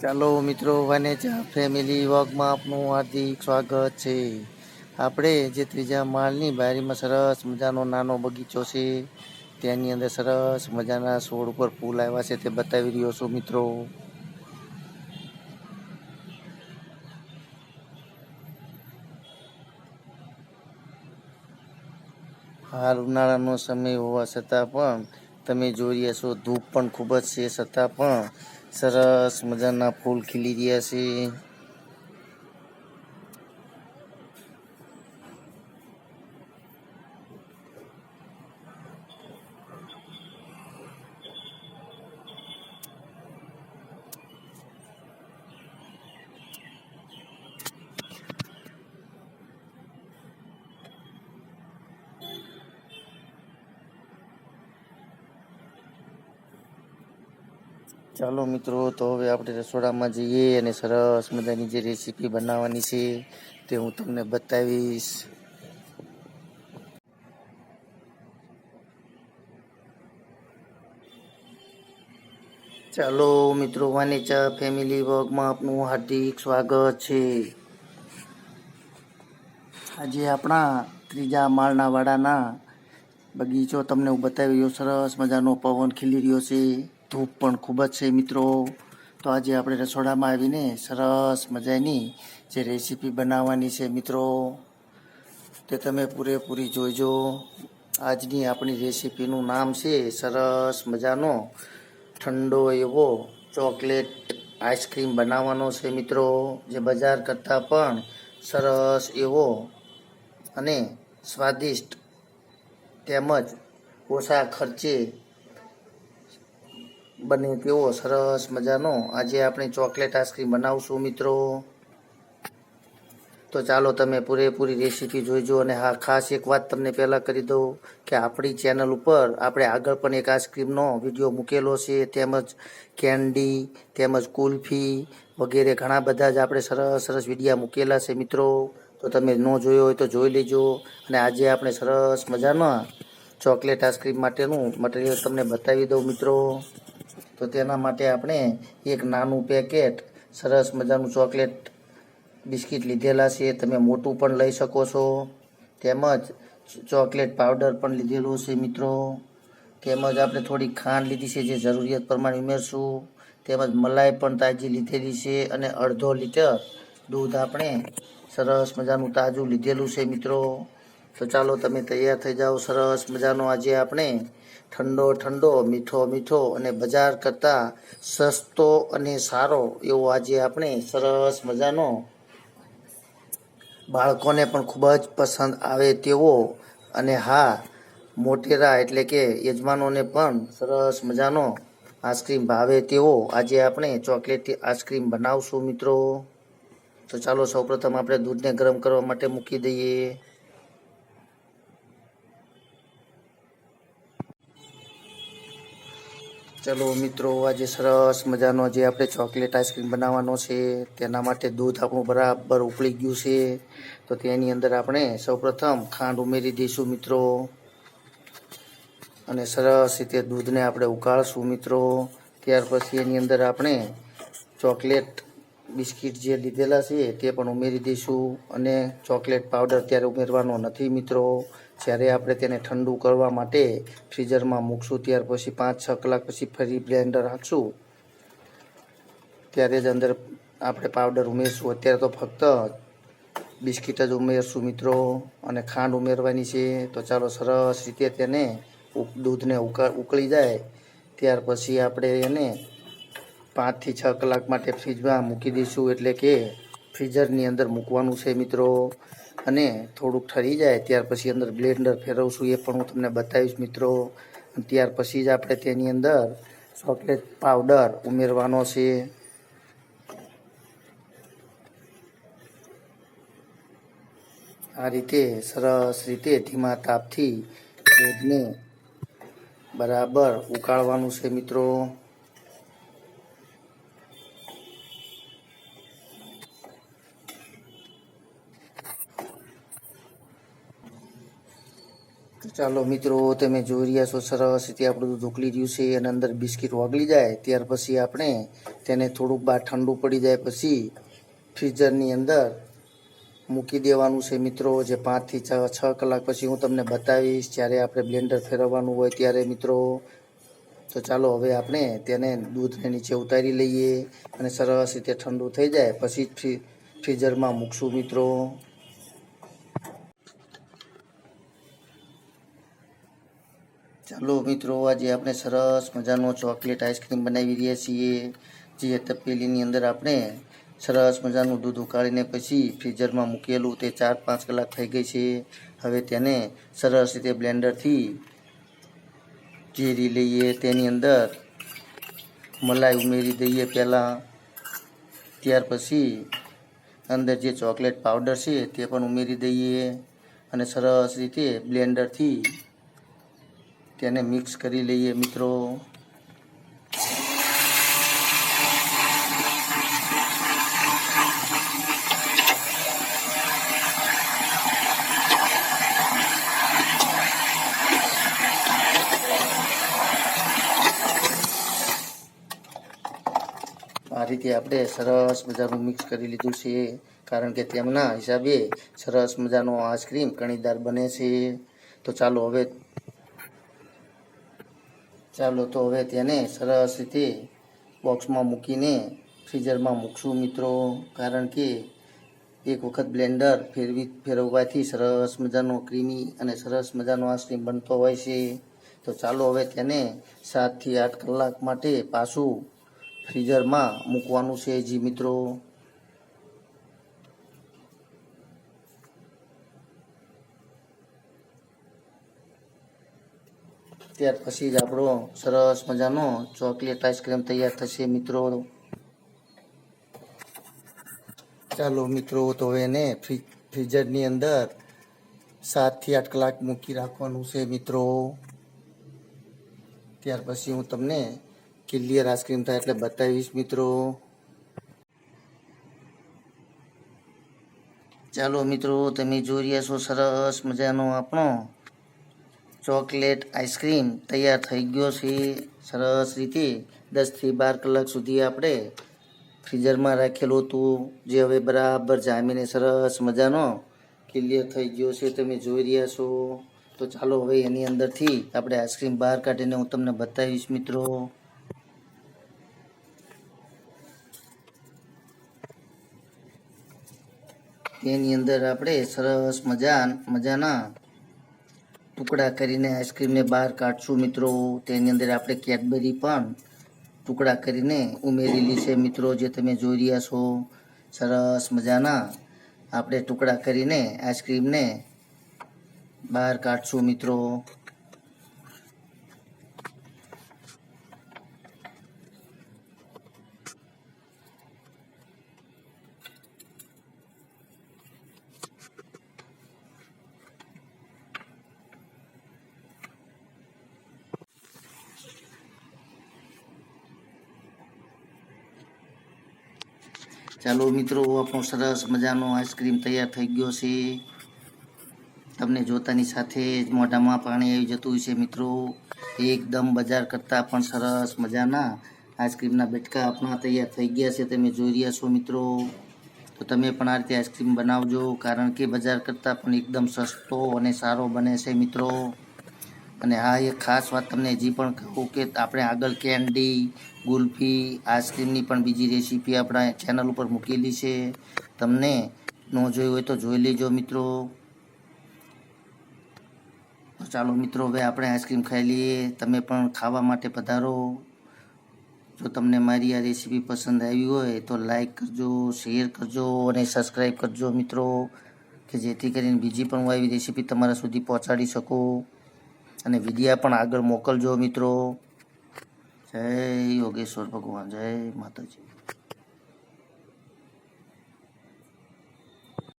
ચાલો મિત્રો વાનેચા ફેમિલી વોગમાં આપનું હાર્દિક સ્વાગત છે. આપણે જે ત્રીજા માળની બારીમાં સરસ મજાનો નાનો બગીચો છે, તેની અંદર સરસ મજાના છોડ ઉપર ફૂલ આવ્યા છે, તે બતાવી રહ્યો છું મિત્રો. હાલ ઉનાળાનો સમય હોવા છતાં પણ તમે જોઈ રહ્યા છો, ધૂપ પણ ખૂબ જ છે, છતાં પણ સરસ મજાના ફૂલ ખીલી રહ્યા છે. ચાલો મિત્રો, તો હવે આપણે રસોડામાં જઈએ અને સરસ મજાની જે રેસીપી બનાવવાની છે તે હું તમને બતાવીશ. ચાલો મિત્રો વાનેચા ફેમિલી વર્ગમાં આપનું હાર્દિક સ્વાગત છે. આજે આપણા ત્રીજા માળના વાડાના બગીચો તમને હું બતાવી રહ્યો, સરસ મજાનો પવન ખીલી રહ્યો છે. ધૂપ પણ ખૂબ જ છે મિત્રો. તો આજે આપણે રસોડામાં આવીને સરસ મજાની જે રેસીપી બનાવવાની છે મિત્રો, તે તમે પૂરેપૂરી જોઈજો આજની આપણી રેસીપીનું નામ છે સરસ મજાનો ઠંડો એવો ચોકલેટ આઈસ્ક્રીમ બનાવવાનો છે મિત્રો, જે બજાર કરતાં પણ સરસ એવો અને સ્વાદિષ્ટ તેમજ ઓછા ખર્ચે બને તેવો સરસ મજાનો આજે આપણે ચોકલેટ આઈસ્ક્રીમ બનાવશું મિત્રો. તો ચાલો તમે પૂરેપૂરી રેસીપી જોઈજો અને હા, ખાસ એક વાત તમને પહેલાં કરી દઉં કે આપણી ચેનલ ઉપર આપણે આગળ પણ એક આઈસ્ક્રીમનો વીડિયો મૂકેલો છે, તેમજ કેન્ડી, તેમજ કુલ્ફી વગેરે ઘણા બધા જ આપણે સરસ સરસ વિડીયા મૂકેલા છે મિત્રો. તો તમે ન જોયો હોય તો જોઈ લેજો અને આજે આપણે સરસ મજાના ચોકલેટ આઈસ્ક્રીમ માટેનું મટીરિયલ તમને બતાવી દઉં મિત્રો. તો તેના માટે આપણે એક નાનું પેકેટ, સરસ મજાનું ચોકલેટ બિસ્કિટ લીધેલા છે. તમે મોટું પણ લઈ શકો છો. તેમજ ચોકલેટ પાવડર પણ લીધેલો છે મિત્રો. તેમજ આપણે થોડી ખાંડ લીધી છે જે જરૂરિયાત પ્રમાણે ઉમેરશું. તેમજ મલાઈ પણ તાજી લીધેલી છે અને અડધો લીટર દૂધ આપણે સરસ મજાનું તાજું લીધેલું છે મિત્રો. તો ચાલો તમે તૈયાર થઈ જાઓ. સરસ મજાનો આજે આપણે ઠંડો ઠંડો, મીઠો મીઠો અને બજાર કરતાં સસ્તો અને સારો એવો આજે આપણે સરસ મજાનો બાળકોને પણ ખૂબ જ પસંદ આવે તેવો અને હા, મોટેરા એટલે કે યજમાનોને પણ સરસ મજાનો આઈસ્ક્રીમ ભાવે તેવો આજે આપણે ચોકલેટથી આઈસ્ક્રીમ બનાવશું મિત્રો. તો ચાલો સૌપ્રથમ આપણે દૂધને ગરમ કરવા માટે મૂકી દઈએ. ચલો મિત્રો, આજે સરસ મજાનો જે આપણે ચોકલેટ આઈસ્ક્રીમ બનાવવાનો છે, તેના માટે દૂધ આપણું બરાબર ઉકળી ગયું છે. તો તેની અંદર આપણે સૌપ્રથમ ખાંડ ઉમેરી દઈશું મિત્રો. અને સરસ રીતે દૂધને આપણે ઉકાળશું મિત્રો. ત્યાર પછી એની અંદર આપણે ચોકલેટ બિસ્કિટ જે લીધેલા છે, તે પણ ઉમેરી દઈશું. અને ચોકલેટ પાવડર ત્યારે ઉમેરવાનો નથી મિત્રો. જ્યારે આપણે તેને ઠંડુ કરવા માટે ફ્રીઝરમાં મૂકશું, ત્યાર પછી પાંચ, છ કલાક પછી ફરી બ્લેન્ડર રાખશું ત્યારે જ અંદર આપણે પાવડર ઉમેરશું. અત્યારે તો ફક્ત બિસ્કિટ જ ઉમેરશું મિત્રો. અને ખાંડ ઉમેરવાની છે. તો ચાલો સરસ રીતે તેને દૂધને ઉકા, ઉકળી જાય. ત્યાર પછી આપણે એને પાંચથી છ કલાક માટે ફ્રીજમાં મૂકી દઈશું. એટલે કે ફ્રીઝરની અંદર મૂકવાનું છે મિત્રો. અને થોડુંક ઠરી જાય, ત્યાર પછી અંદર બ્લેન્ડર છું એ પણ હું તમને બતાવીશ મિત્રો. ત્યાર પછી જ આપણે તેની અંદર ચોકલેટ પાવડર ઉમેરવાનો છે. આ રીતે સરસ રીતે ધીમા તાપથી દૂધને બરાબર ઉકાળવાનું છે મિત્રો. ચાલો મિત્રો, તમે જોઈ રહ્યા છો સરસ રીતે આપણું દૂધ ઉકળી રહ્યું છે અને અંદર બિસ્કિટ ઓગળી જાય. ત્યાર પછી આપણે તેને થોડુંક બહાર ઠંડુ પડી જાય પછી ફ્રીઝરની અંદર મૂકી દેવાનું છે મિત્રો. જે પાંચથી છ છ કલાક પછી હું તમને બતાવીશ જ્યારે આપણે બ્લેન્ડર ફેરવવાનું હોય ત્યારે મિત્રો. તો ચાલો હવે આપણે તેને દૂધને નીચે ઉતારી લઈએ અને સરસ રીતે ઠંડુ થઈ જાય. પછી જ ફ્રી, ફ્રીઝરમાં મૂકશું મિત્રો. ચાલો મિત્રો, આજે આપણે સરસ મજાનો ચોકલેટ આઈસ્ક્રીમ બનાવી રહ્યા છીએ. જે તપેલીની અંદર આપણે સરસ મજાનું દૂધ ઉકાળીને પછી ફ્રીઝરમાં મૂકેલું તે ચાર પાંચ કલાક થઈ ગઈ છે. હવે તેને સરસ રીતે બ્લેન્ડરથી ચીરી લઈએ. તેની અંદર મલાઈ ઉમેરી દઈએ પહેલાં. ત્યાર પછી અંદર જે ચોકલેટ પાવડર છે તે પણ ઉમેરી દઈએ અને સરસ રીતે બ્લેન્ડરથી તેને મિક્સ કરી લઈએ મિત્રો. આ રીતે આપણે સરસ મજાનું મિક્સ કરી લીધું છે. કારણ કે તેમના હિસાબે સરસ મજાનો આઈસ્ક્રીમ કણીદાર બને છે. તો ચાલો હવે ચાલો તો હવે તેને સરસ રીતે બોક્સમાં મૂકીને ફ્રીઝરમાં મૂકશું મિત્રો. કારણ કે એક વખત બ્લેન્ડર ફેરવી, ફેરવવાથી સરસ મજાનો ક્રીમી અને સરસ મજાનો આઈસ્ક્રીમ બનતો હોય છે. તો ચાલો હવે તેને સાતથી આઠ કલાક માટે પાછું ફ્રીઝરમાં મૂકવાનું છે જી મિત્રો. ત્યાર પછી જ આપણો સરસ મજાનો ચોકલેટ આઈસ્ક્રીમ તૈયાર થશે મિત્રો. ચાલો મિત્રો, તો હવે એને ફ્રીઝરની અંદર સાતથી આઠ કલાક મૂકી રાખવાનું છે મિત્રો. ત્યાર પછી હું તમને ક્લિયર આઈસ્ક્રીમ થાય એટલે બતાવીશ મિત્રો. ચાલો મિત્રો, તમે જોઈ રહ્યા છો સરસ મજાનો આપણો ચોકલેટ આઈસ્ક્રીમ તૈયાર થઈ ગયો છે. સરસ રીતે દસથી બાર કલાક સુધી આપણે ફ્રીઝરમાં રાખેલું હતું. જે હવે બરાબર જામીને સરસ મજાનો ક્લિયર થઈ ગયો છે. તમે જોઈ રહ્યા છો. તો ચાલો હવે એની અંદરથી આપણે આઈસ્ક્રીમ બહાર કાઢીને હું તમને બતાવીશ મિત્રો. તેની અંદર આપણે સરસ મજા મજાના ટુકડા કરીને આઈસ્ક્રીમને બહાર કાઢશું મિત્રો. તેની અંદર આપણે કેડબરી પણ ટુકડા કરીને ઉમેરેલી છે મિત્રો, જે તમે જોઈ રહ્યા છો. સરસ મજાના આપણે ટુકડા કરીને આઈસ્ક્રીમને બહાર કાઢશું મિત્રો. ચાલો મિત્રો આપણો સરસ મજાનો આઈસ્ક્રીમ તૈયાર થઈ ગયો છે. તમને જોતાની સાથે જ મોઢામાં પાણી આવી જતું હોય છે મિત્રો. એકદમ બજાર કરતાં પણ સરસ મજાના આઈસ્ક્રીમના બેટકા આપણા તૈયાર થઈ ગયા છે. તમે જોઈ રહ્યા છો મિત્રો. તો તમે પણ આ રીતે આઈસ્ક્રીમ બનાવજો, કારણ કે બજાર કરતાં પણ એકદમ સસ્તો અને સારો બને છે મિત્રો. અને હા, એક ખાસ વાત તમને હજી પણ કહું કે આપણે આગળ કેન્ડી, ગુલ્ફી, આઈસ્ક્રીમની પણ બીજી રેસીપી આપણા ચેનલ ઉપર મૂકેલી છે. તમને ન જોઈ હોય તો જોઈ લેજો મિત્રો. ચાલો મિત્રો, હવે આપણે આઈસ્ક્રીમ ખાઈ લઈએ. તમે પણ ખાવા માટે પધારો. જો તમને મારી આ રેસીપી પસંદ આવી હોય તો લાઈક કરજો, શેર કરજો અને સબસ્ક્રાઈબ કરજો મિત્રો, કે જેથી કરીને બીજી પણ હું આવી રેસીપી તમારા સુધી પહોંચાડી શકું. અને વિદ્યા પણ આગળ મોકલજો મિત્રો. જય યોગેશ્વર ભગવાન જય માતાજી.